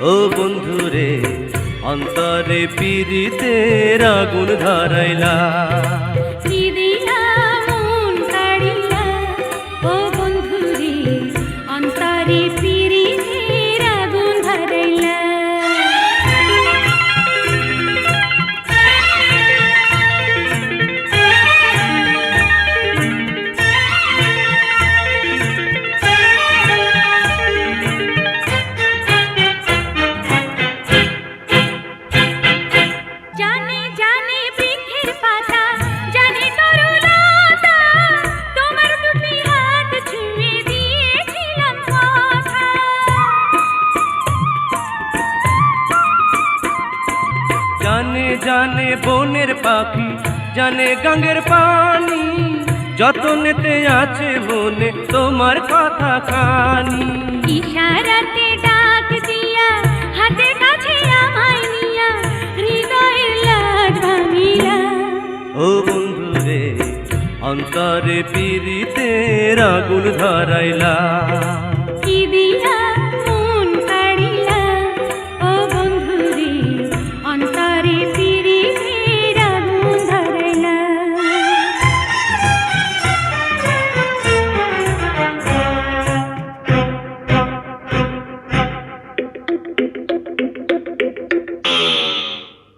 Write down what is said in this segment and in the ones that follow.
ও বন্ধুরে অন্তরে পিড়িতে আগুন ধরাইলা। ও বন্ধুরে অন্তরে জানে জানে বনের পাখি জানে গাঙ্গের পানি। যতনেতে আছে মনে তোমার কথা খানি ইশারাতে ডাক দিয়া হাতের কাছে আমায় নিয়া হৃদয়ের লাজ ভাঙিলা ও বন্ধুরে অন্তরে পীড়িতের আগুন ধরাইলা।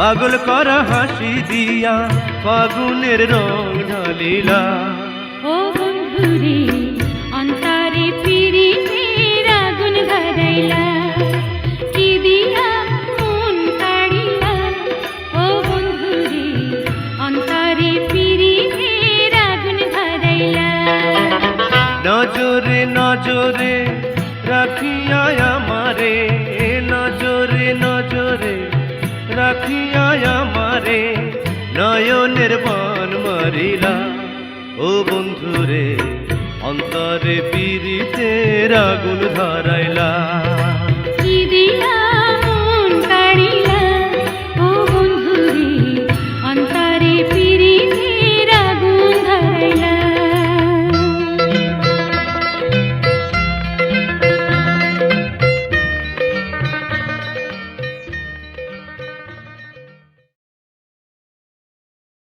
পাগল করা হাসি দিয়া ফাগুনের রং ঢালিলা। ও বন্ধুরে অন্তরে পিরিতের আগুন ধরাইলা। কি দিয়া মন কাড়িলা? ও বন্ধুরে অন্তরে পিরিতের আগুন ধরাইলা। নজরে নজরে রাখিয়া নয়নের মান মারিলা। ও বন্ধুরে অন্তরে পীড়িতের আগুন ধরাইলা।